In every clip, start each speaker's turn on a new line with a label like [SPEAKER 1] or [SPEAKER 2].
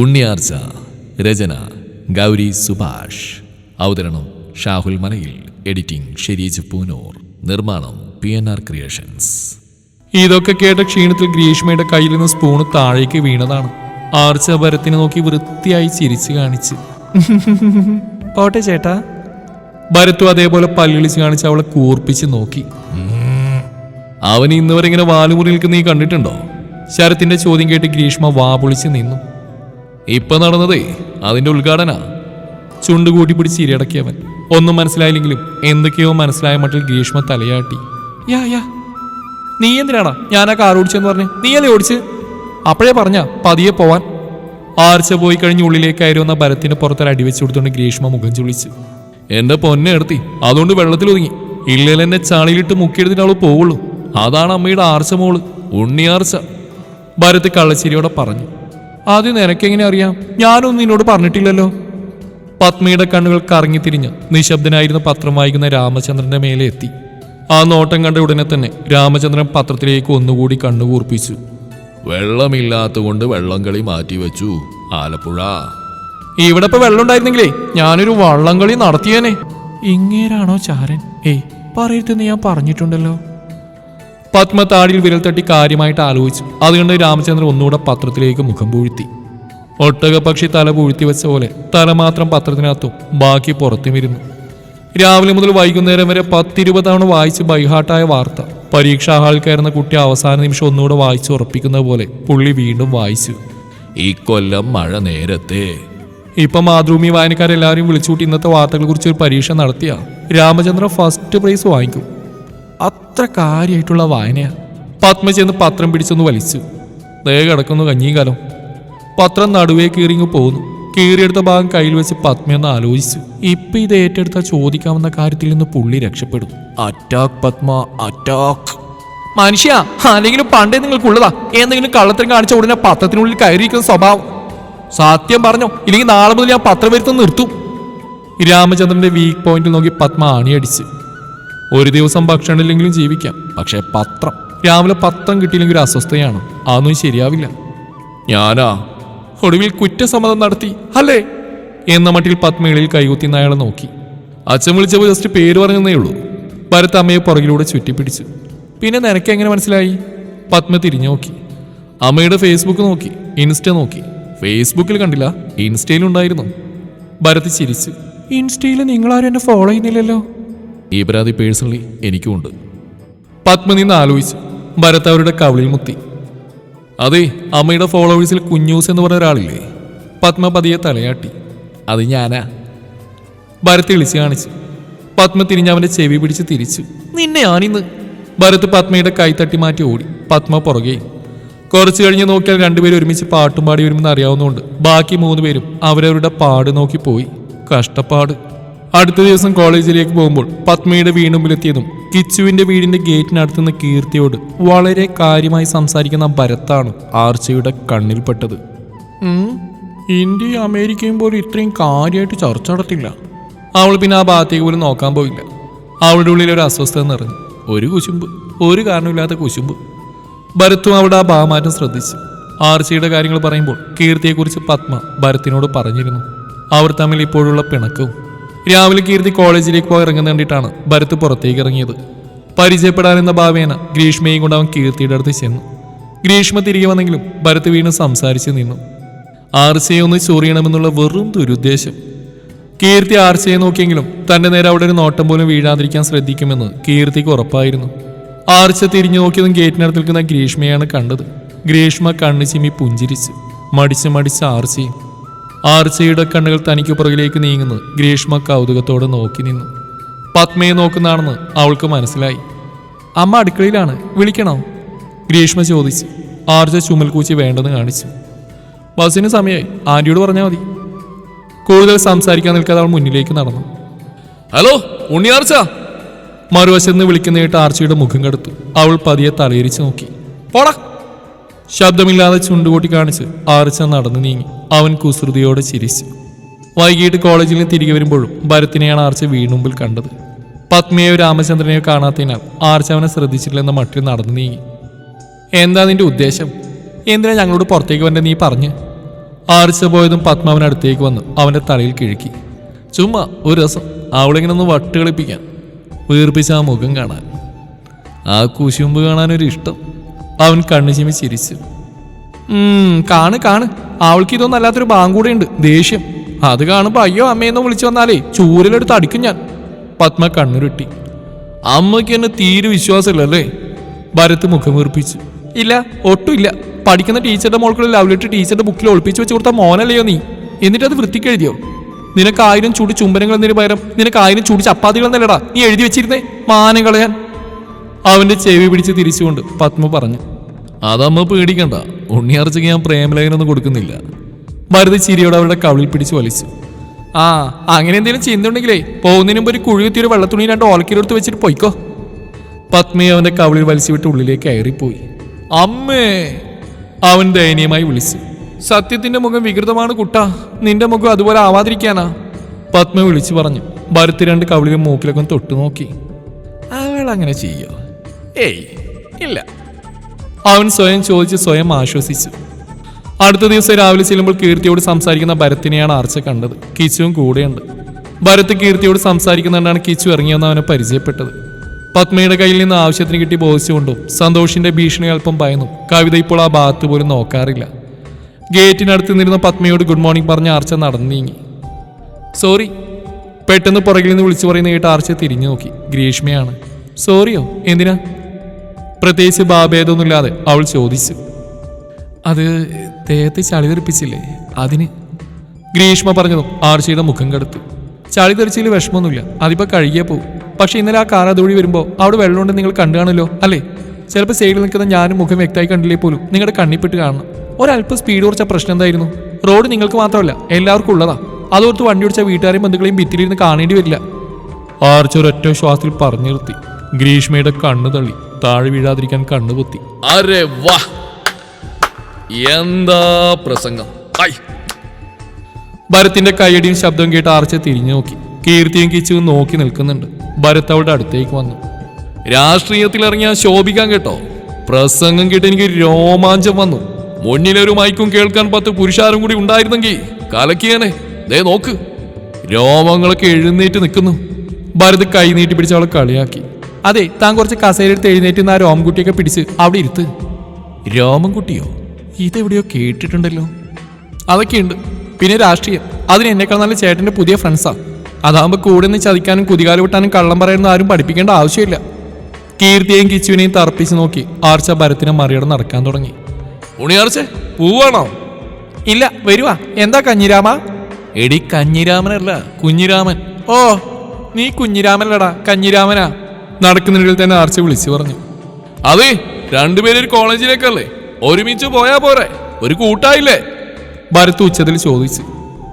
[SPEAKER 1] ഉണ്ണിയാർച്ച രചന ഗൗരി സുഭാഷ്. അവതരണം ഷാഹുൽ മലയിൽ എഡിറ്റിംഗ് ഷെരീജ് പൂനൂർ. നിർമ്മാണം പി എൻ ആർ ക്രിയേഷൻസ്
[SPEAKER 2] ഇതൊക്കെ കേട്ട ക്ഷീണത്തിൽ ഗ്രീഷ്മയുടെ കയ്യിൽ നിന്ന് സ്പൂണ് താഴേക്ക് വീണതാണ്. ആർച്ച ഭരത്തിനെ നോക്കി വൃത്തിയായി ചിരിച്ചു കാണിച്ച്. പോട്ടെ ചേട്ടാ. ഭരത്തു അതേപോലെ പല്ലിളിച്ച് കാണിച്ച് അവളെ കൂർപ്പിച്ച് നോക്കി. അവൻ ഇന്ന് വരെ ഇങ്ങനെ വാലുമുറി നിൽക്കുന്ന നീ കണ്ടിട്ടുണ്ടോ? ശരത്തിന്റെ ചോദ്യം കേട്ട് ഗ്രീഷ്മ വാപൊളിച്ച് നിന്നു. ഇപ്പൊ നടന്നതേ അതിന്റെ ഉദ്ഘാടന. ചുണ്ട് കൂട്ടി പിടിച്ച് ഇരടക്കിയവൻ ഒന്നും മനസ്സിലായില്ലെങ്കിലും എന്തൊക്കെയോ മനസ്സിലായ മട്ടിൽ ഗ്രീഷ്മ തലയാട്ടി. യാ യാ. നീ എന്തിനാടാ ആ കാർ ഓടിച്ചെന്ന് പറഞ്ഞു? നീയല്ലേ ഓടിച്ച്? അപ്പോഴേ പറഞ്ഞ പതിയെ പോവാൻ. ആർച്ച പോയി കഴിഞ്ഞ് ഉള്ളിലേക്ക് വന്ന ഭരത്തിന് പുറത്തൊരു അടി വെച്ച് കൊടുത്തുകൊണ്ട് ഗ്രീഷ്മ മുഖം ചുളിച്ചു. എന്റെ പൊന്നെ എടുത്തി അതുകൊണ്ട് വെള്ളത്തിൽ ഒതുങ്ങി. ഇല്ലേൽ എന്നെ ചാളിയിലിട്ട് മുക്കിയെടുത്തിട്ട് അവൾ പോവുള്ളൂ. അതാണ് അമ്മയുടെ ആർച്ച മോൾ ഉണ്ണിയാർച്ച. ഭരത് കള്ളശ്ശേരിയോടെ പറഞ്ഞു. ആദ്യം നിനക്കെങ്ങനെ അറിയാം? ഞാനൊന്നും നിന്നോട് പറഞ്ഞിട്ടില്ലല്ലോ. പത്മിയുടെ കണ്ണുകൾ കറങ്ങിത്തിരിഞ്ഞ് നിശബ്ദനായിരുന്ന പത്രം വായിക്കുന്ന രാമചന്ദ്രന്റെ മേലെ എത്തി. ആ നോട്ടം കണ്ട ഉടനെ തന്നെ രാമചന്ദ്രൻ പത്രത്തിലേക്ക് ഒന്നുകൂടി കണ്ണുകൂർപ്പിച്ചു
[SPEAKER 1] വെള്ളമില്ലാത്തതുകൊണ്ട് വെള്ളം കളി മാറ്റിവെച്ചു. ആലപ്പുഴ.
[SPEAKER 2] ഇവിടെ ഇപ്പൊ വെള്ളം ഉണ്ടായിരുന്നെങ്കിലേ ഞാനൊരു വള്ളംകളി നടത്തിയേനെ. ഇങ്ങേരാണോ ചാരൻ? ഏയ് പറയരുതെന്ന് ഞാൻ പറഞ്ഞിട്ടുണ്ടല്ലോ. പത്മ താടിയിൽ വിരൽ തട്ടി കാര്യമായിട്ട് ആലോചിച്ചു. അതുകൊണ്ട് രാമചന്ദ്രൻ ഒന്നുകൂടെ പത്രത്തിലേക്ക് മുഖം പൂഴ്ത്തി. ഒട്ടക പക്ഷി തല പൂഴ്ത്തി വെച്ച പോലെ തല മാത്രം പത്രത്തിനകത്തും ബാക്കി പുറത്തും ഇരുന്നു രാവിലെ മുതൽ വൈകുന്നേരം വരെ പത്തിരുപത് തവണ വായിച്ച് ബൈഹാട്ടായ വാർത്ത. പരീക്ഷാ ഹാളിൽ കയറുന്ന കുട്ടി അവസാന നിമിഷം ഒന്നുകൂടെ വായിച്ച് ഉറപ്പിക്കുന്ന പോലെ പുള്ളി വീണ്ടും വായിച്ചു.
[SPEAKER 1] ഈ കൊല്ലം മഴ നേരത്തെ.
[SPEAKER 2] ഇപ്പൊ മാതൃഭൂമി വായനക്കാരെല്ലാവരും വിളിച്ചുകൂട്ടി ഇന്നത്തെ വാർത്തകളെ കുറിച്ച് ഒരു പരീക്ഷ നടത്തിയ. രാമചന്ദ്രൻ ഫസ്റ്റ് പ്രൈസ് വാങ്ങിക്കും. അത്ര കാര്യമായിട്ടുള്ള വായനയാ. പത്മ ചെന്ന് പത്രം പിടിച്ചൊന്ന് വലിച്ചു. ദേ കിടക്കുന്നു കഞ്ഞിയും കാലം. പത്രം നടുവേ കീറിങ്ങ് പോകുന്നു കീറിയെടുത്ത ഭാഗം കയ്യിൽ വെച്ച് പത്മയൊന്ന് ആലോചിച്ചു. ഇപ്പൊ ഇത് ഏറ്റെടുത്ത ചോദിക്കാവുന്ന കാര്യത്തിൽ നിന്ന് പുള്ളി രക്ഷപ്പെടും അറ്റാക്ക് പത്മ അറ്റാക്ക് മനുഷ്യ അല്ലെങ്കിലും പണ്ടേ നിങ്ങൾക്കുള്ളതാ. എന്തെങ്കിലും കള്ളത്തരം കാണിച്ച ഉടനെ പത്രത്തിനുള്ളിൽ കയറിയിരിക്കുന്ന സ്വഭാവം. സത്യം പറഞ്ഞു? ഇല്ലെങ്കിൽ നാളെ മുതൽ ഞാൻ പത്രം വരുത്തും നിർത്തും. രാമചന്ദ്രന്റെ വീക്ക് പോയിന്റിൽ നോക്കി പത്മ ആണിയടിച്ച്. ഒരു ദിവസം ഭക്ഷണം ഇല്ലെങ്കിലും ജീവിക്കാം. പക്ഷേ പത്രം രാവിലെ പത്രം കിട്ടിയില്ലെങ്കിൽ ഒരു അസ്വസ്ഥയാണ് അതൊന്നും ശരിയാവില്ല. ഞാനാ ഒടുവിൽ കുറ്റസമ്മതം നടത്തി അല്ലേ? എന്ന മട്ടിൽ പത്മകളിൽ കൈകുത്തി അയാളെ നോക്കി. അച്ഛൻ വിളിച്ചപ്പോൾ ജസ്റ്റ് പേര് പറഞ്ഞതേ ഉള്ളൂ. ഭരത് അമ്മയെ പുറകിലൂടെ ചുറ്റിപ്പിടിച്ചു. പിന്നെ നിനക്ക് എങ്ങനെ മനസ്സിലായി? പത്മ തിരിഞ്ഞു നോക്കി. അമ്മയുടെ ഫേസ്ബുക്ക് നോക്കി ഇൻസ്റ്റ നോക്കി. ഫേസ്ബുക്കിൽ കണ്ടില്ല ഇൻസ്റ്റയിലുണ്ടായിരുന്നു ഭരത് ചിരിച്ചു. ഇൻസ്റ്റയിൽ നിങ്ങളാരും എന്നെ ഫോളോ ചെയ്യുന്നില്ലല്ലോ?
[SPEAKER 1] ഈ പരാതി പേഴ്സണലി എനിക്കുമുണ്ട്
[SPEAKER 2] പത്മ ആലോചിച്ച് ഭരത് അവരുടെ കവിളിൽ മുത്തി. അതെ അമ്മയുടെ ഫോളോവേഴ്സിൽ കുഞ്ഞൂസ് എന്ന് പറഞ്ഞ ഒരാളില്ലേ? പത്മ പതിയെ തലയാട്ടി. അത് ഞാനാ. ഭരത് വിളിച്ച് കാണിച്ചു. പത്മ തിരിഞ്ഞ് അവന്റെ ചെവി പിടിച്ച് തിരിച്ചു. നിന്നെ ആണിന്ന് ഭരത് പത്മയുടെ കൈ തട്ടി മാറ്റി ഓടി. പത്മ പുറകെ. കുറച്ച് കഴിഞ്ഞ് നോക്കിയാൽ രണ്ടുപേരും ഒരുമിച്ച് പാട്ടും പാടി വരുമെന്ന് അറിയാവുന്നതുകൊണ്ട് ബാക്കി മൂന്ന് പേരും അവരവരുടെ പാട് നോക്കി പോയി. കഷ്ടപ്പാട്. അടുത്ത ദിവസം കോളേജിലേക്ക് പോകുമ്പോൾ പത്മയുടെ വീണ്ടുമ്പിലെത്തിയതും കിച്ചുവിന്റെ വീടിന്റെ ഗേറ്റിനടുത്ത് നിന്ന് കീർത്തിയോട് വളരെ കാര്യമായി സംസാരിക്കുന്ന ഭരത്താണ് ആർച്ചയുടെ കണ്ണിൽപ്പെട്ടത്. ഇന്ത്യയും അമേരിക്കയും പോലും ഇത്രയും കാര്യമായിട്ട് ചർച്ച നടത്തില്ല. അവൾ പിന്നെ ആ ഭാഗത്തേക്ക് പോലും നോക്കാൻ പോയില്ല. അവളുടെ ഉള്ളിൽ ഒരു അസ്വസ്ഥത നിറഞ്ഞു. ഒരു കുശുമ്പ് ഒരു കാരണമില്ലാത്ത കുശുമ്പ്. ഭരത്തും അവിടെ ആ ഭാമാറ്റം ശ്രദ്ധിച്ചു. ആർച്ചയുടെ കാര്യങ്ങൾ പറയുമ്പോൾ കീർത്തിയെക്കുറിച്ച് പത്മ ഭരത്തിനോട് പറഞ്ഞിരുന്നു. അവർ തമ്മിൽ ഇപ്പോഴുള്ള പിണക്കവും രാവിലെ കീർത്തി കോളേജിലേക്ക് പോയി ഇറങ്ങുന്ന കണ്ടിട്ടാണ് ഭരത് പുറത്തേക്ക് ഇറങ്ങിയത്. പരിചയപ്പെടാനെന്ന ഭാവേന ഗ്രീഷ്മയും കൊണ്ട് അവൻ കീർത്തിയുടെ അടുത്ത് ചെന്നു. ഗ്രീഷ്മ തിരികെ വന്നെങ്കിലും ഭരത് വീണ്ടും സംസാരിച്ച് നിന്നു. ആർച്ചയെ ഒന്ന് ചൊറിയണമെന്നുള്ള വെറും ദുരുദ്ദേശം. കീർത്തി ആർച്ചയെ നോക്കിയെങ്കിലും തന്റെ നേരെ അവിടെ ഒരു നോട്ടം പോലും വീഴാതിരിക്കാൻ ശ്രദ്ധിക്കുമെന്ന് കീർത്തിക്ക് ഉറപ്പായിരുന്നു. ആർച്ച തിരിഞ്ഞു നോക്കിയതും ഗേറ്റിനടുത്ത് നിൽക്കുന്ന ഗ്രീഷ്മയാണ് കണ്ടത്. ഗ്രീഷ്മ കണ്ണു ചിമ്മി പുഞ്ചിരിച്ചു. മടിച്ച് മടിച്ച് ആർച്ചയും ആർച്ചയുടെ കണ്ണുകൾ തനിക്ക് പുറകിലേക്ക് നീങ്ങുന്നു. ഗ്രീഷ്മ കൗതുകത്തോടെ നോക്കി നിന്നു. പത്മയെ നോക്കുന്നതാണെന്ന് അവൾക്ക് മനസ്സിലായി. അമ്മ അടുക്കളയിലാണ്. വിളിക്കണോ? ഗ്രീഷ്മ ചോദിച്ചു. ആർച്ച ചുമൽകൂച്ചി വേണ്ടെന്ന് കാണിച്ചു. ബസ്സിന് സമയമായി ആന്റിയോട് പറഞ്ഞാൽ മതി. കൂടുതൽ സംസാരിക്കാൻ നിൽക്കാതെ അവൾ മുന്നിലേക്ക് നടന്നു.
[SPEAKER 1] ഹലോ ഉണ്ണിയാർച്ച
[SPEAKER 2] മറുവശത്ത് നിന്ന് വിളിക്കുന്നേട്ട് ആർച്ചയുടെ മുഖം കടുത്തു. അവൾ പതിയെ തലയിരിച്ച് നോക്കി. പോടാ. ശബ്ദമില്ലാതെ ചുണ്ടുകൂട്ടി കാണിച്ച് ആർച്ച നടന്നു നീങ്ങി. അവൻ കുസൃതിയോടെ ചിരിച്ചു. വൈകിട്ട് കോളേജിൽ നിന്ന് തിരികെ വരുമ്പോഴും ഭരത്തിനെയാണ് ആർച്ച വീണുമ്പിൽ കണ്ടത്. പത്മിയെയോ രാമചന്ദ്രനെയോ കാണാത്തതിനാൽ ആർച്ച അവനെ ശ്രദ്ധിച്ചിട്ടില്ലെന്ന മട്ടിൽ നടന്നു നീങ്ങി. എന്താ നിന്റെ ഉദ്ദേശം? എന്തിനാ ഞങ്ങളോട് പുറത്തേക്ക് വരേണ്ടത് നീ പറഞ്ഞ്? ആർച്ച പോയതും പത്മ അടുത്തേക്ക് വന്ന് അവന്റെ തലയിൽ കിഴുക്കി. ചുമ്മാ ഒരു രസം. അവളിങ്ങനെ ഒന്ന് വട്ടുകളിപ്പിക്കാൻ. വീർപ്പിച്ച ആ മുഖം കാണാൻ. ആ കുശുമ്പ് കാണാനൊരു ഇഷ്ടം അവൻ കണ്ണു ചിമ്മി ചിരിച്ചു. കാണ് കാണ്. അവൾക്ക് ഇതൊന്നും അല്ലാത്തൊരു ബാങ്കൂടെ ഉണ്ട്. ദേഷ്യം. അത് കാണുമ്പോ അയ്യോ അമ്മയെന്ന് വിളിച്ചു വന്നാലേ ചൂരലെടുത്ത് അടിക്കും ഞാൻ. പത്മ കണ്ണുരുട്ടി. അമ്മയ്ക്ക് എന്നെ തീരെ വിശ്വാസമില്ലല്ലേ? ഭരത് മുഖം വീർപ്പിച്ചു. ഇല്ല ഒട്ടുമില്ല. പഠിക്കുന്ന ടീച്ചറുടെ മോൾക്കുള്ള ലവ് ടീച്ചറുടെ ബുക്കിൽ ഒളിപ്പിച്ച് വെച്ച് കൊടുത്ത മോനല്ലയോ നീ? എന്നിട്ട് അത് വൃത്തിക്ക് എഴുതിയോ? നിനക്ക് ആയിരം ചൂട് ചുംബനങ്ങൾ എന്നതിന് പകരം നിനക്ക് ആയിരം ചൂട് ചപ്പാത്തികൾ എന്നല്ലടാ നീ എഴുതി വെച്ചിരുന്നേ? മാനം കളയാൻ അവന്റെ ചെവി പിടിച്ച് തിരിച്ചുകൊണ്ട് പത്മ പറഞ്ഞു. അതമ്മ പേടിക്കണ്ട. ഉണ്ണിയാർച്ചയ്ക്ക് ഞാൻ പ്രേമലേഖനൊന്നും കൊടുക്കുന്നില്ല. ഭരതി ചിരിയോടെ അവരുടെ കവിളിൽ പിടിച്ച് വലിച്ചു. ആ അങ്ങനെ എന്തെങ്കിലും ചെയ്യുന്നുണ്ടെങ്കിലേ പോകുന്നതിന് മുമ്പ് ഒരു കുഴുകുത്തിയൊരു വെള്ളത്തുണി രണ്ട് ഓലക്കിലെടുത്ത് വെച്ചിട്ട് പോയിക്കോ. പത്മി അവന്റെ കവിളിൽ വലിച്ചു വിട്ട് ഉള്ളിലേക്ക് കയറിപ്പോയി. അമ്മേ! അവൻ ദയനീയമായി വിളിച്ചു. സത്യത്തിന്റെ മുഖം വികൃതമാണ് കുട്ട. നിന്റെ മുഖം അതുപോലെ ആവാതിരിക്കാനാ. പത്മ വിളിച്ചു പറഞ്ഞു. ഭരത് രണ്ട് കവിളിലും മൂക്കിലൊക്കെ തൊട്ടു നോക്കി അവൾ അങ്ങനെ ചെയ്യോ? ഏയ് ഇല്ല. അവൻ സ്വയം ചോദിച്ച് സ്വയം ആശ്വസിച്ചു. അടുത്ത ദിവസം രാവിലെ ചെല്ലുമ്പോൾ കീർത്തിയോട് സംസാരിക്കുന്ന ഭരത്തിനെയാണ് ആർച്ച കണ്ടത്. കിച്ചുവും കൂടെയുണ്ട്. ഭരത് കീർത്തിയോട് സംസാരിക്കുന്നുണ്ടാണ് കിച്ചു ഇറങ്ങിയെന്ന് അവനെ പരിചയപ്പെട്ടത്. പത്മയുടെ കയ്യിൽ നിന്ന് ആവശ്യത്തിന് കിട്ടി ബോധിച്ചുകൊണ്ടും സന്തോഷിന്റെ ഭീഷണി അല്പം ഭയന്നു കവിത ഇപ്പോൾ ആ ഭാഗത്ത് പോലും നോക്കാറില്ല. ഗേറ്റിനടുത്ത് നിന്നിരുന്ന പത്മയോട് ഗുഡ് മോർണിംഗ് പറഞ്ഞ ആർച്ച നടന്നു നീങ്ങി സോറി പെട്ടെന്ന് പുറകിൽ നിന്ന് വിളിച്ചു പറയുന്ന കേട്ട് ആർച്ച തിരിഞ്ഞു നോക്കി ഗ്രീഷ്മയാണ്. സോറിയോ എന്തിനാ? പ്രത്യേകിച്ച് ബാബേദൊന്നുമില്ലാതെ അവൾ ചോദിച്ചു. അത് ദേഹത്ത് ചളി തെറിപ്പിച്ചില്ലേ? അതിന്? ഗ്രീഷ്മ പറഞ്ഞതും ആർച്ചയുടെ മുഖം കടുത്തു. ചളി തെറിച്ചതിൽ വിഷമമൊന്നുമില്ല. അതിപ്പോ കഴുകിയേ പോകും പക്ഷെ ഇന്നലെ ആ കാറ അതുവഴി വരുമ്പോൾ അവിടെ വെള്ളമുണ്ട് നിങ്ങൾ കണ്ടു കാണുമല്ലോ അല്ലേ? ചിലപ്പോൾ സൈഡിൽ നിൽക്കുന്ന ഞാനും മുഖം വ്യക്തമായി കണ്ടില്ലേ പോലും നിങ്ങളുടെ കണ്ണിപ്പിട്ട് കാണണം. ഒരല്പം സ്പീഡ് കുറച്ച പ്രശ്നം എന്തായിരുന്നു? റോഡ് നിങ്ങൾക്ക് മാത്രമല്ല എല്ലാവർക്കും ഉള്ളതാ. അതോർത്ത് വണ്ടി ഓടിച്ച വീട്ടുകാരെയും ബന്ധുക്കളെയും ഭിത്തിയിലിരുന്ന് കാണേണ്ടി വരില്ല. ആർച്ച ഒരൊറ്റ ശ്വാസത്തിൽ പറഞ്ഞു നിർത്തി. ഗ്രീഷ്മയുടെ കണ്ണു തള്ളി. താഴെ വീഴാതിരിക്കാൻ കണ്ണു പൊത്തി.
[SPEAKER 1] അരെ വാ. എന്താ പ്രസംഗം?
[SPEAKER 2] ഭരത്തിന്റെ കൈയടിയും ശബ്ദവും കേട്ട് ആർച്ച തിരിഞ്ഞു നോക്കി. കീർത്തിയും കിച്ചുവും നോക്കി നിൽക്കുന്നുണ്ട്. ഭരത് അവളുടെ അടുത്തേക്ക് വന്നു. രാഷ്ട്രീയത്തിൽ ഇറങ്ങിയാൽ ശോഭിക്കാൻ കേട്ടോ പ്രസംഗം കേട്ട് എനിക്ക് രോമാഞ്ചം വന്നു. മുന്നിലൊരു മൈക്കും കേൾക്കാൻ പത്ത് പുരുഷാരും കൂടി ഉണ്ടായിരുന്നെങ്കിൽ കലക്കിയാനെ. ദേ നോക്ക്. രോമങ്ങളൊക്കെ എഴുന്നേറ്റ് നിൽക്കുന്നു. ഭരത് കൈ നീട്ടി പിടിച്ച് അവളെ കളിയാക്കി. അതെ താൻ കുറച്ച് കസേരയെടുത്ത് എഴുന്നേറ്റ് ആ രോമൻകുട്ടിയൊക്കെ പിടിച്ച് അവിടെ ഇരുത്ത്. രോമൻകുട്ടിയോ? ഇതെവിടെയോ കേട്ടിട്ടുണ്ടല്ലോ. അതൊക്കെയുണ്ട്. പിന്നെ രാഷ്ട്രീയം. അതിന് എന്നേക്കാൾ നല്ല ചേട്ടന്റെ പുതിയ ഫ്രണ്ട്സാണ് അതാകുമ്പോൾ കൂടെ നിന്ന് ചതിക്കാനും കുതികാൽ വിട്ടാനും കള്ളം പറയാനും ആരും പഠിപ്പിക്കേണ്ട ആവശ്യമില്ല. കീർത്തിയെയും കിച്ചുവിനെയും തറപ്പിച്ച് നോക്കി ആർച്ച ഭരത്തിനെ മറികടന്ന് നടക്കാൻ തുടങ്ങി.
[SPEAKER 1] ഉണിയാർച്ചേ പൂവാണോ?
[SPEAKER 2] ഇല്ല വരുവാ. എന്താ കഞ്ഞിരാമ? എടി കഞ്ഞിരാമനല്ല കുഞ്ഞിരാമൻ. ഓ നീ കുഞ്ഞിരാമനല്ലടാ കഞ്ഞിരാമനാ. നടക്കുന്നിടയിൽ തന്നെ ആർച്ച വിളിച്ചു പറഞ്ഞു.
[SPEAKER 1] അതെ രണ്ടുപേരും ഒരു കോളേജിലേക്കല്ലേ? ഒരുമിച്ച് പോയാ പോരെ. ഒരു കൂട്ടായില്ലേ?
[SPEAKER 2] ഭരത് ഉച്ചത്തിൽ ചോദിച്ചു.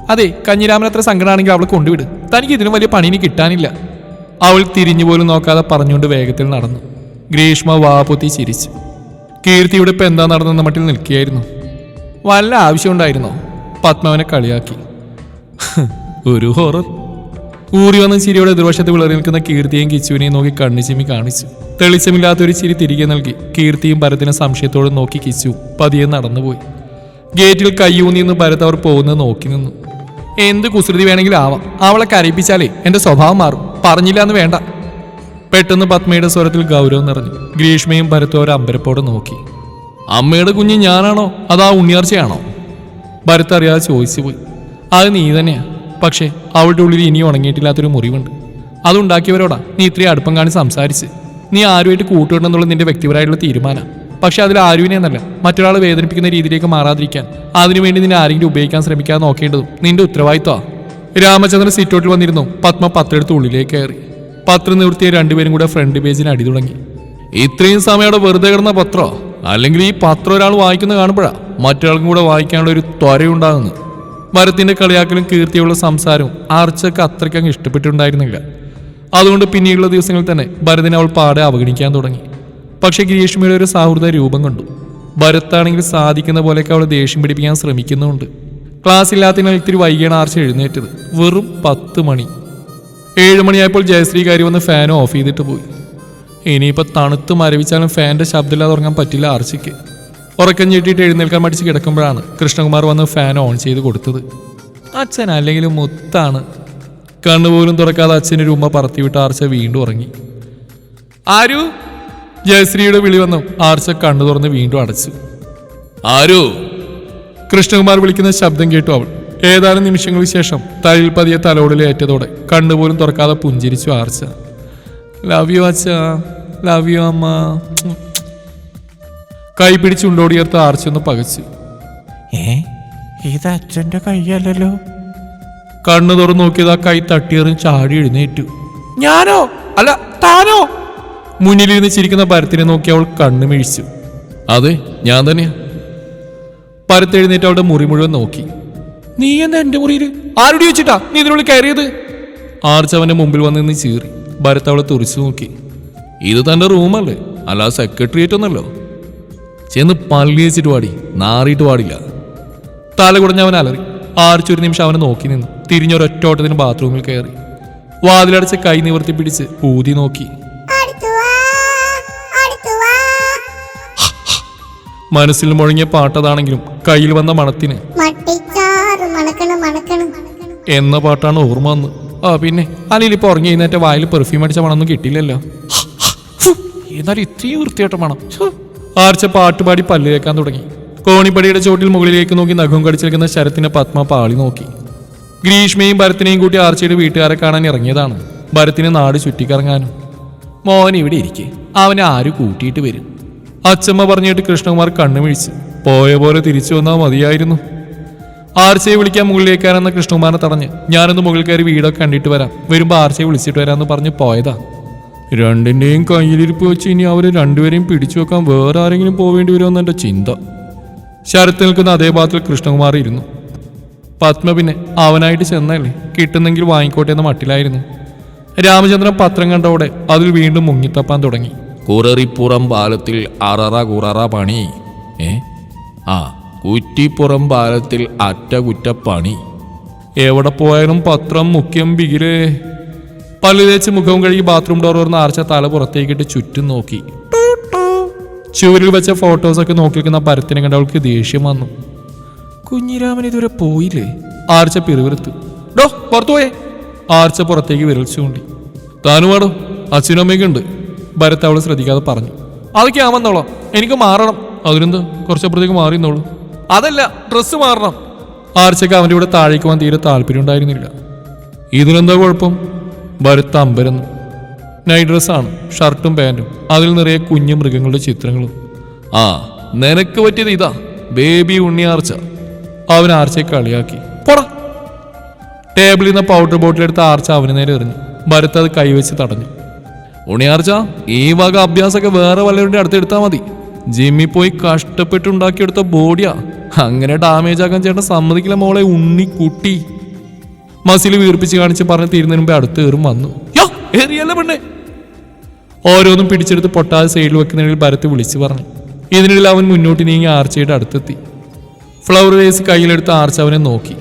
[SPEAKER 2] അതെ കഞ്ഞിരാമൻ അത്ര സങ്കടമാണെങ്കിൽ അവളെ കൊണ്ടുവിട്. തനിക്ക് ഇതിനും വലിയ പണി ഇനി കിട്ടാനില്ല. അവൾ തിരിഞ്ഞു പോലും നോക്കാതെ പറഞ്ഞുകൊണ്ട് വേഗത്തിൽ നടന്നു. ഗ്രീഷ്മ വാപൊത്തി ചിരിച്ചു. കീർത്തി ഇവിടെ ഇപ്പം എന്താ നടന്നെന്ന മട്ടിൽ നിൽക്കുകയായിരുന്നു. വല്ല ആവശ്യമുണ്ടായിരുന്നോ? പത്മാവനെ കളിയാക്കി. ഒരു ഹൊറർ ഊറി വന്ന ചിരിയോടെ എതിർവശത്ത് വിളറി നിൽക്കുന്ന കീർത്തിയും കിച്ചുവിനെയും നോക്കി കണ്ണു ചിമ്മി കാണിച്ചു. തെളിച്ചമില്ലാത്തൊരു ചിരി തിരികെ നൽകി. കീർത്തിയും ഭരതിനെ സംശയത്തോടെ നോക്കി കിച്ചു പതിയെ നടന്നുപോയി. ഗേറ്റിൽ കയ്യൂന്നി നിന്ന് ഭരത് അവർ പോകുന്നത് നോക്കി നിന്നു. എന്ത് കുസൃതി വേണമെങ്കിലും ആവാം. അവളെ കരയിപ്പിച്ചാലേ എന്റെ സ്വഭാവം മാറും. പറഞ്ഞില്ല എന്ന് വേണ്ട. പെട്ടെന്ന് പത്മയുടെ സ്വരത്തിൽ ഗൗരവം നിറഞ്ഞു. ഗ്രീഷ്മയും ഭരത്തും അവർ അമ്പരപ്പോടെ നോക്കി. അമ്മയുടെ കുഞ്ഞ് ഞാനാണോ? അതാ ഉണ്ണിയാർച്ചയാണോ? ഭരത് അറിയാതെ ചോദിച്ചു പോയി അത് നീ തന്നെയാ. പക്ഷേ അവളുടെ ഉള്ളിൽ ഇനി ഉണങ്ങിയിട്ടില്ലാത്തൊരു മുറിവുണ്ട്. അതുണ്ടാക്കിയവരോടാ നീ ഇത്രയും അടുപ്പം കാണി സംസാരിച്ച്. നീ ആരുമായിട്ട് കൂട്ടുവിടണമെന്നുള്ള നിന്റെ വ്യക്തിപരമായിട്ടുള്ള തീരുമാനം. പക്ഷെ അതിൽ ആരുവിനെ എന്നല്ല മറ്റൊരാളെ വേദനിപ്പിക്കുന്ന രീതിയിലേക്ക് മാറാതിരിക്കാൻ അതിനുവേണ്ടി നിന്നെ ആരെങ്കിലും ഉപയോഗിക്കാൻ ശ്രമിക്കാതെ നോക്കേണ്ടതും നിന്റെ ഉത്തരവാദിത്വമാണ് രാമചന്ദ്രൻ സിറ്റോട്ടിൽ വന്നിരുന്നു പത്മ പത്രെടുത്ത് ഉള്ളിലേക്ക് കയറി. പത്രം നിവൃത്തിയ രണ്ടുപേരും കൂടെ ഫ്രണ്ട് പേജിന് അടി തുടങ്ങി ഇത്രയും സമയം വെറുതെ കിടന്ന പത്രോ? അല്ലെങ്കിൽ ഈ പത്രം ഒരാൾ വായിക്കുന്ന കാണുമ്പോഴാ മറ്റൊരാൾക്കും കൂടെ വായിക്കാനുള്ള ഒരു ത്വരയുണ്ടാകുന്നു ഭരത്തിന്റെ കളിയാക്കലും കീർത്തിയുള്ള സംസാരവും ആർച്ചക്ക് അത്രയ്ക്കങ്ങ് ഇഷ്ടപ്പെട്ടിട്ടുണ്ടായിരുന്നില്ല. അതുകൊണ്ട് പിന്നീടുള്ള ദിവസങ്ങളിൽ തന്നെ ഭരതിനെ അവൾ പാടെ അവഗണിക്കാൻ തുടങ്ങി. പക്ഷേ ഗ്രീഷ്മയുടെ ഒരു സൗഹൃദ രൂപം കണ്ടു. ഭരത്താണെങ്കിൽ സാധിക്കുന്ന പോലെയൊക്കെ അവളെ ദേഷ്യം പിടിപ്പിക്കാൻ ശ്രമിക്കുന്നുണ്ട് ക്ലാസ് ഇല്ലാത്തതിനാൽ ഇത്തിരി വൈകിയാണ് ആർച്ച എഴുന്നേറ്റത്. വെറും പത്ത് മണി. ഏഴ് മണിയായപ്പോൾ ജയശ്രീ കാര്യം വന്ന് ഫാൻ ഓഫ് ചെയ്തിട്ട് പോയി. ഇനിയിപ്പോൾ തണുത്ത് മരവിച്ചാലും ഫാന്റെ ശബ്ദമില്ലാതെ ഉറങ്ങാൻ പറ്റില്ല ആർച്ചയ്ക്ക്. ഉറക്കം ചീട്ടിയിട്ട് എഴുന്നേൽക്കാൻ മടിച്ച് കിടക്കുമ്പോഴാണ് കൃഷ്ണകുമാർ വന്ന് ഫാൻ ഓൺ ചെയ്ത് കൊടുത്തത്. അച്ഛൻ അല്ലെങ്കിൽ മുത്താണ്. കണ്ണുപോലും തുറക്കാതെ അച്ഛനൊരു ഉമ്മ പറത്തിവിട്ട് ആർച്ച വീണ്ടും ഉറങ്ങി. ആരു? ജയശ്രീയുടെ വിളി വന്നു. ആർച്ച കണ്ണു തുറന്ന് വീണ്ടും അടച്ചു.
[SPEAKER 1] ആരു?
[SPEAKER 2] കൃഷ്ണകുമാർ വിളിക്കുന്ന ശബ്ദം കേട്ടു അവൾ. ഏതാനും നിമിഷങ്ങൾക്ക് ശേഷം തലയിൽ പതിയെ തലോടിലേറ്റതോടെ കണ്ണുപോലും തുറക്കാതെ പുഞ്ചിരിച്ചു ആർച്ച. ലവ് യു അച്ഛ. ലവ് യു അമ്മ. കൈ പിടിച്ചുണ്ടോടിയേർത്ത് ആർച്ചൊന്ന് പകച്ചു.
[SPEAKER 3] ഏ? ഇത് അച്ഛന്റെ കൈയല്ലല്ലോ
[SPEAKER 2] കണ്ണു തുറന്നു നോക്കിയത് ആ കൈ തട്ടിയെറിഞ്ഞ് ചാടി എഴുന്നേറ്റു. ഞാനോ? അല്ല താനോ? മുന്നിലിരുന്ന് ചിരിക്കുന്ന ഭരത്തിനെ നോക്കി അവൾ കണ്ണു മിഴിച്ചു.
[SPEAKER 1] അതെ ഞാൻ തന്നെയാ.
[SPEAKER 2] പരത്തെഴുന്നേറ്റ് അവളുടെ മുറി മുഴുവൻ നോക്കി. നീ എന്താ എന്റെ മുറിയിൽ ആരുടെ വെച്ചിട്ടാ നീ ഇതിനുള്ളിൽ കയറിയത്? ആർച്ച് അവന്റെ മുമ്പിൽ വന്ന് നിന്ന് ചീറി. ഭരത് അവളെ തുറിച്ചു നോക്കി.
[SPEAKER 1] ഇത് തന്റെ റൂമല്ലേ? അല്ല സെക്രട്ടേറിയറ്റ് ഒന്നല്ലോ. ചെന്ന് പള്ളിയച്ചിട്ട് പാടി നാറിയിട്ട് പാടില്ല
[SPEAKER 2] തല കുടഞ്ഞ് അവൻ അലറി. ആർച്ചൊരു നിമിഷം അവനെ നോക്കി നിന്നു. തിരിഞ്ഞൊരൊറ്റോട്ടത്തിന് ബാത്റൂമിൽ കയറി. വാതിലടച്ച് കൈ നിവർത്തി പിടിച്ച് ഊതി നോക്കി. മനസ്സിൽ മുഴങ്ങിയ പാട്ടതാണെങ്കിലും കയ്യിൽ വന്ന മണത്തിന്. എന്ന പാട്ടാണ് ഓർമ്മ വന്ന്. ആ പിന്നെ. അല്ലെങ്കിൽ ഇപ്പൊ ഉറങ്ങി എഴുന്നേറ്റ വായിൽ പെർഫ്യൂം അടിച്ച മണമൊന്നും കിട്ടിയില്ലല്ലോ. എന്നാലും ഇത്രയും വൃത്തിയായിട്ട് മണം. ആർച്ച പാട്ടുപാടി പല്ല് കേൾക്കാൻ തുടങ്ങി. കോണിപ്പടിയുടെ ചോട്ടിൽ മുകളിലേക്ക് നോക്കി നഖം കടിച്ചിരിക്കുന്ന ശരത്തിനെ പത്മ പാളി നോക്കി. ഗ്രീഷ്മയും ഭരത്തിനെയും കൂട്ടി ആർച്ചയുടെ വീട്ടുകാരെ കാണാൻ ഇറങ്ങിയതാണ്. ഭരത്തിന് നാട് ചുറ്റിക്കറങ്ങാനും. മോൻ ഇവിടെ ഇരിക്കെ. അവനെ ആര് കൂട്ടിയിട്ട് വരും? അച്ചമ്മ പറഞ്ഞിട്ട് കൃഷ്ണകുമാർ കണ്ണുമിഴിച്ച്. പോയ പോലെ തിരിച്ചു വന്നാൽ മതിയായിരുന്നു. ആർച്ചയെ വിളിക്കാൻ മുകളിലേക്കാരെന്ന കൃഷ്ണകുമാരനെ തടഞ്ഞ് ഞാനൊന്ന് മുകളിൽ കയറി വീടൊക്കെ കണ്ടിട്ട് വരാം. വരുമ്പോൾ ആർച്ചയെ വിളിച്ചിട്ട് വരാമെന്ന് പറഞ്ഞ് പോയതാ. രണ്ടിന്റെയും കയ്യിലിരിപ്പ് വെച്ച് ഇനി അവർ രണ്ടുപേരെയും പിടിച്ചു വെക്കാൻ വേറെ ആരെങ്കിലും പോവേണ്ടി വരുമെന്ന് എന്റെ ചിന്ത. ശരത്ത് നിൽക്കുന്ന അതേ ഭാഗത്തിൽ കൃഷ്ണകുമാർ ഇരുന്നു. പത്മ പിന്നെ അവനായിട്ട് ചെന്നല്ലേ? കിട്ടുന്നെങ്കിൽ വാങ്ങിക്കോട്ടെ എന്ന മട്ടിലായിരുന്നു. രാമചന്ദ്രൻ പത്രം കണ്ടോടെ അതിൽ വീണ്ടും മുങ്ങിത്തപ്പാൻ തുടങ്ങി.
[SPEAKER 1] കുററിപ്പുറം പാലത്തിൽ അററ കുററ പണി. ഏ? ആ കുറ്റിപ്പുറം പാലത്തിൽ അറ്റകുറ്റ പണി
[SPEAKER 2] എവിടെ പോയാലും പത്രം മുഖ്യം ബിഗിലേ പല്ല് തേച്ച് മുഖവും കഴുകി ബാത്റൂം ഡോർ തുറന്ന് ആർച്ച തല പുറത്തേക്കിട്ട് ചുറ്റും നോക്കി. ചുവരിൽ വെച്ച ഫോട്ടോസൊക്കെ നോക്കി നിൽക്കുന്ന പരത്തിനെ കണ്ട അവൾക്ക് ദേഷ്യം വന്നു. കുഞ്ഞിരാമൻ ഇതുവരെ പോയില്ലേ? ആർച്ച പിറുവിറുത്തു ഡോ പുറത്തു പോയേ. ആർച്ച പുറത്തേക്ക് വിരൽ ചൂണ്ടി. താനുമാടോ അച്ഛനും അമ്മയൊക്കെ ഉണ്ട്. ഭരത് അവൾ ശ്രദ്ധിക്കാതെ പറഞ്ഞു. അതൊക്കെ ആവുന്നോളോ എനിക്ക് മാറണം. അതിനെന്ത്? കുറച്ചപ്പുറത്തേക്ക് മാറി എന്നോളൂ അതല്ല ഡ്രസ്സ് മാറണം. ആർച്ചയ്ക്ക് അവന്റെ ഇവിടെ താഴേക്ക് പോകാൻ തീരെ താല്പര്യം ഉണ്ടായിരുന്നില്ല. ഇതിനെന്താ കുഴപ്പം? ഭരത് അമ്പരന്നു നൈറ്റ് ഡ്രസ്സാണ് ഷർട്ടും പാന്റും അതിൽ നിറയെ കുഞ്ഞു മൃഗങ്ങളുടെ ചിത്രങ്ങളും.
[SPEAKER 1] ആ നിനക്ക് പറ്റിയത് ഇതാ ബേബി ഉണ്ണിയാർച്ച
[SPEAKER 2] അവൻ ആർച്ചയെ കളിയാക്കി. പോടാ. ടേബിളിൽ നിന്ന് പൗഡർ ബോട്ടിൽ എടുത്ത ആർച്ച അവന് നേരെ എറിഞ്ഞു. ഭരത് അത് കൈവച്ച് തടഞ്ഞു.
[SPEAKER 1] ഉണിയാർച്ച ഈ വക അഭ്യാസമൊക്കെ വേറെ വല്ലവരുടെ അടുത്ത് എടുത്താൽ മതി. ജിമ്മിൽ പോയി കഷ്ടപ്പെട്ടുണ്ടാക്കിയെടുത്ത ബോഡിയാ അങ്ങനെ ഡാമേജ് ആക്കാൻ ചേട്ടൻ സമ്മതിക്കില്ല മോളെ ഉണ്ണിക്കുട്ടി
[SPEAKER 2] മസിൽ വീർപ്പിച്ച് കാണിച്ച് പറഞ്ഞ് തീരുന്നതിന് മുമ്പേ അടുത്ത് കയറും വന്നു. യോ ഏറിയല്ല പെണ്ണേ? ഓരോന്നും പിടിച്ചെടുത്ത് പൊട്ടാതെ സൈഡിൽ വെക്കുന്നതിൽ ഭരത്ത് വിളിച്ചു പറഞ്ഞു. ഇതിനിടയിൽ അവൻ മുന്നോട്ട് നീങ്ങി ആർച്ചയുടെ അടുത്തെത്തി. ഫ്ലവർ വേസ് കയ്യിലെടുത്ത് ആർച്ച അവനെ നോക്കി.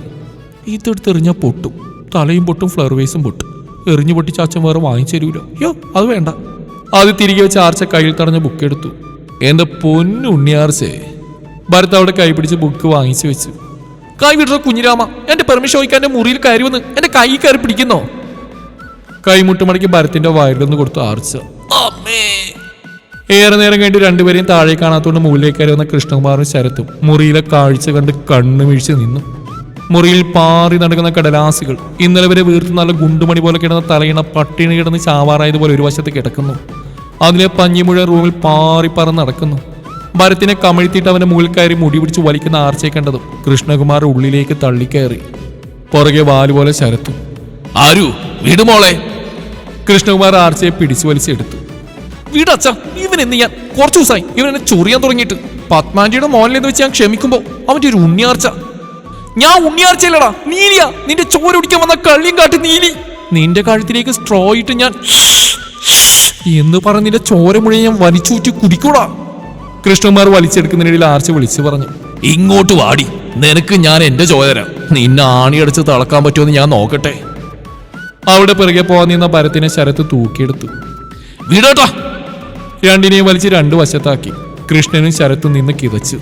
[SPEAKER 2] ഇതെടുത്ത് എറിഞ്ഞാൽ പൊട്ടും. തലയും പൊട്ടും ഫ്ലവർ വേസും പൊട്ടും. എറിഞ്ഞു പൊട്ടിച്ച് അച്ഛൻ വേറെ വാങ്ങിച്ചു തരൂല. യോ അത് വേണ്ട. അത് തിരികെ വെച്ച് ആർച്ച കയ്യിൽ തടഞ്ഞ ബുക്ക് എടുത്തു
[SPEAKER 1] എന്റെ പൊന്നുണ്ണിയാർച്ചേ
[SPEAKER 2] ഭരത് അവിടെ കൈ പിടിച്ച് ബുക്ക് വാങ്ങിച്ചു വെച്ചു. കൈ വിടറ കുഞ്ഞിരാമ എന്റെ പെർമിഷൻ ചോദിക്കാൻ എന്റെ മുറിയിൽ കയറി വന്ന് എന്റെ കൈ കയറി പിടിക്കുന്നോ? കൈമുട്ടുമടക്കി ഭരത്തിന്റെ വയറിലൊന്ന് കൊടുത്തു ആർച്ച. ഏറെ നേരം കഴിഞ്ഞ് രണ്ടുപേരെയും താഴെ കാണാത്തോണ്ട് മുകളിലേക്ക് കയറി വന്ന കൃഷ്ണകുമാറും ശരത്തും മുറിയിലെ കാഴ്ച കണ്ട് കണ്ണു വീഴ്ച നിന്നു. മുറിയിൽ പാറി നടക്കുന്ന കടലാസുകൾ ഇന്നലെ വരെ വീർത്ത് നല്ല ഗുണ്ടുമണി പോലെ കിടന്ന തലയിണ പട്ടിണി കിടന്ന് ചാവാറായതുപോലെ ഒരു വശത്ത് കിടക്കുന്നു. അതിലെ പഞ്ഞിമുഴ റൂമിൽ പാറി പറന്ന് നടക്കുന്നു. ഭരത്തിനെ കമഴ്ത്തിയിട്ട് അവന്റെ മുകളിൽ കയറി മുടി പിടിച്ച് വലിക്കുന്ന ആർച്ചയെ കണ്ടതും കൃഷ്ണകുമാർ ഉള്ളിലേക്ക് തള്ളിക്കയറി. പുറകെ വാലുപോലെ ശരത്തു.
[SPEAKER 1] ആരു? വിടുമോളെ
[SPEAKER 2] കൃഷ്ണകുമാർ ആർച്ചയെ പിടിച്ചു വലിച്ചെടുത്തു വീടച്ച ഇവൻ എന്ന് ഞാൻ കുറച്ചു ദിവസമായി ഇവനെന്നെ ചൊറിയാൻ തുടങ്ങിയിട്ട്. പത്മാൻജിയുടെ മോനിലെന്ന് വെച്ച് ഞാൻ ക്ഷമിക്കുമ്പോ അവന്റെ ഒരു ഉണ്ണിയാർച്ച. ഞാൻ ഉണ്ണിയാർച്ചയില്ലടാ നീലിയാ. നിന്റെ ചോരുടിക്കാൻ വന്ന കള്ളിയും കാട്ടി നീലി. നിന്റെ കഴുത്തിലേക്ക് സ്ട്രോ ഇട്ട് ഞാൻ എന്ന് പറഞ്ഞ നിന്റെ ചോര മുഴുവൻ ഞാൻ വലിച്ചൂറ്റി കുടിക്കൂടാ. കൃഷ്ണകുമാർ വലിച്ചെടുക്കുന്നതിനിടയിൽ ആർച്ച വിളിച്ചു പറഞ്ഞു
[SPEAKER 1] ഇങ്ങോട്ട് വാടി നിനക്ക് ഞാൻ എന്റെ ചോദന നിന്നെ ആണിയടിച്ച് തളക്കാൻ പറ്റുമെന്ന് ഞാൻ നോക്കട്ടെ.
[SPEAKER 2] അവിടെ പിറകെ പോകാൻ നിന്ന ഭരത്തിനെ ശരത്ത് തൂക്കിയെടുത്തു.
[SPEAKER 1] വിടട്ടാ
[SPEAKER 2] രണ്ടിനെയും വലിച്ച് രണ്ടു വശത്താക്കി കൃഷ്ണനും ശരത്തും നിന്ന് കിതച്ചു.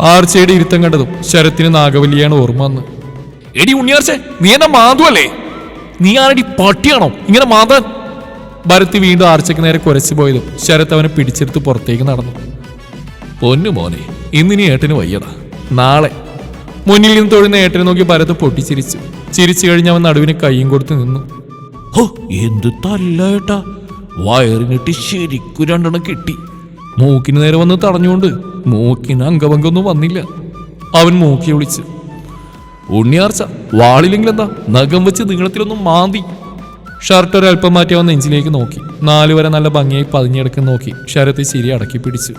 [SPEAKER 2] ആർച്ചയുടെ ഇരുത്തം കണ്ടതും ശരത്തിന് നാഗവല്ലിയാണ് ഓർമ്മ വന്ന് എടി ഉണ്ണിയാർച്ചെ നീ എന്നെ മാതുവല്ലേ നീ ആരടി പട്ടിയാണോ? ഇങ്ങനെ മാതാൻ ഭരത്തി വീണ്ടും ആർച്ചയ്ക്ക് നേരെ കുരച്ചു പോയതും ശരത്ത് അവനെ പിടിച്ചെടുത്ത് പുറത്തേക്ക് നടന്നു. പൊന്നു മോനെ ഇന്നിനി ഏട്ടന് വയ്യടാ. നാളെ. മുന്നിൽ നിന്ന് തൊഴുന്ന ഏട്ടനെ നോക്കി ഭരത് പൊട്ടിച്ചിരിച്ചു. ചിരിച്ചു കഴിഞ്ഞ് അവൻ നടുവിന് കൈയും കൊടുത്ത് നിന്നു. ഹോ എന്ത് തല്ലേട്ടാ വയറിനിട്ട് ശരിക്കും രണ്ടെണ്ണം കിട്ടി. മൂക്കിന് നേരെ വന്ന് തടഞ്ഞുകൊണ്ട് മൂക്കിന് അംഗഭംഗമൊന്നും വന്നില്ല. അവൻ മൂക്കി വിളിച്ചു. ഉണ്ണിയാർച്ച വാളില്ലെങ്കിൽ എന്താ നഖം വെച്ച് നീളത്തിലൊന്നും മാന്തി. ഷർട്ട് ഒരു അല്പം മാറ്റി അവൻ നെഞ്ചിലേക്ക് നോക്കി. നാലു വരെ നല്ല ഭംഗിയായി പതിഞ്ഞെടുക്കാൻ നോക്കി. ശരത്ത് ചിരി അടക്കി പിടിച്ചു.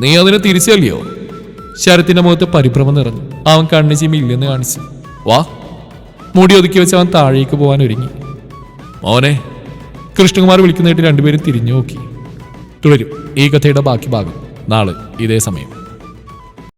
[SPEAKER 2] നീ അതിനെ തിരിച്ചല്ലയോ? ശരത്തിന്റെ മുഖത്ത് പരിഭ്രമം നിറഞ്ഞു. അവൻ കണ്ണു ചിമ്മി ഇല്ലെന്ന് കാണിച്ചു. വാ. മുടി ഒതുക്കി വെച്ച് അവൻ താഴേക്ക് പോകാൻ ഒരുങ്ങി. മോനെ കൃഷ്ണകുമാർ വിളിക്കുന്നതായിട്ട് രണ്ടുപേരും തിരിഞ്ഞു നോക്കി. തുടരും. ഈ കഥയുടെ ബാക്കി ഭാഗം നാളെ ഇതേ സമയം.